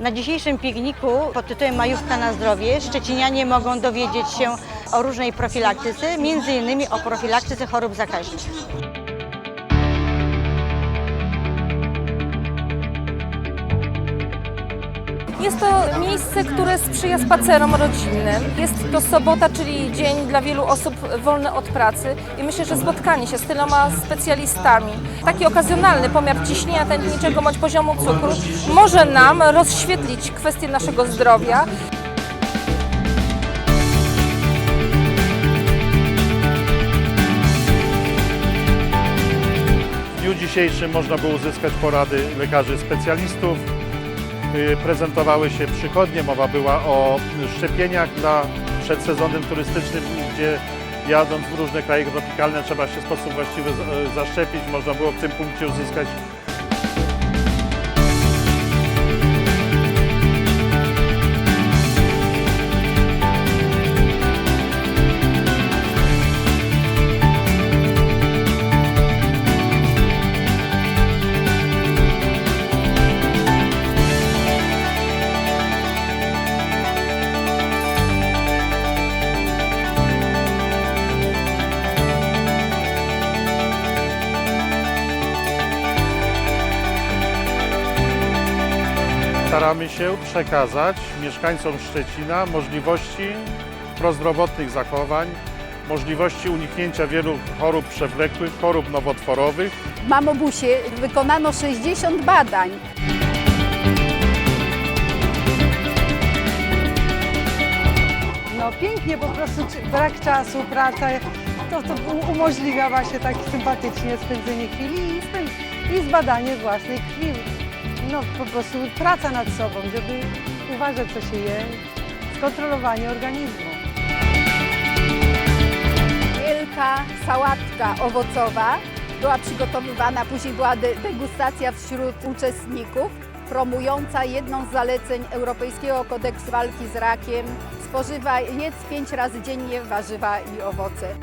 Na dzisiejszym pikniku pod tytułem Majówka na zdrowie Szczecinianie mogą dowiedzieć się o różnej profilaktyce, innymi o profilaktyce chorób zakaźnych. Jest to miejsce, które sprzyja spacerom rodzinnym. Jest to sobota, czyli dzień dla wielu osób wolny od pracy i myślę, że spotkanie się z tyloma specjalistami, taki okazjonalny pomiar ciśnienia tętniczego bądź poziomu cukru może nam rozświetlić kwestie naszego zdrowia. W dniu dzisiejszym można było uzyskać porady lekarzy specjalistów. Y, Prezentowały się przychodnie, mowa była o szczepieniach dla, przed sezonem turystycznym, gdzie jadąc w różne kraje tropikalne trzeba się w sposób właściwy z- zaszczepić. Można było w tym punkcie uzyskać Staramy się przekazać mieszkańcom Szczecina możliwości prozdrowotnych zachowań, możliwości uniknięcia wielu chorób przewlekłych, chorób nowotworowych. W Mamobusie wykonano 60 badań. No pięknie, po prostu brak czasu, praca, to, to umożliwia właśnie tak sympatycznie spędzenie chwili i, i zbadanie własnej krwi. No po prostu praca nad sobą, żeby uważać co się je, skontrolowanie organizmu. Wielka sałatka owocowa była przygotowywana, później była de- degustacja wśród uczestników, promująca jedną z zaleceń Europejskiego Kodeksu Walki z Rakiem. Spożywa jedz pięć razy dziennie warzywa i owoce.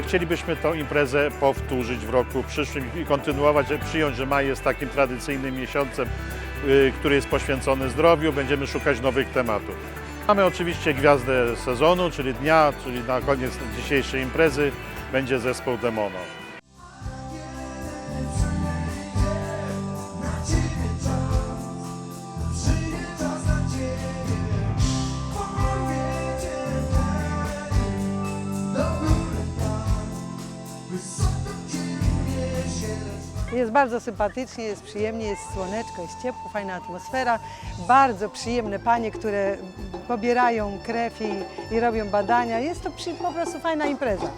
Chcielibyśmy tę imprezę powtórzyć w roku przyszłym i kontynuować, przyjąć, że maj jest takim tradycyjnym miesiącem, y, który jest poświęcony zdrowiu. Będziemy szukać nowych tematów. Mamy oczywiście gwiazdę sezonu, czyli dnia, czyli na koniec dzisiejszej imprezy będzie zespół Demono. Jest bardzo sympatycznie, jest przyjemnie, jest słoneczko, jest ciepło, fajna atmosfera. Bardzo przyjemne panie, które pobierają krew i, i robią badania. Jest to przy, po prostu fajna impreza.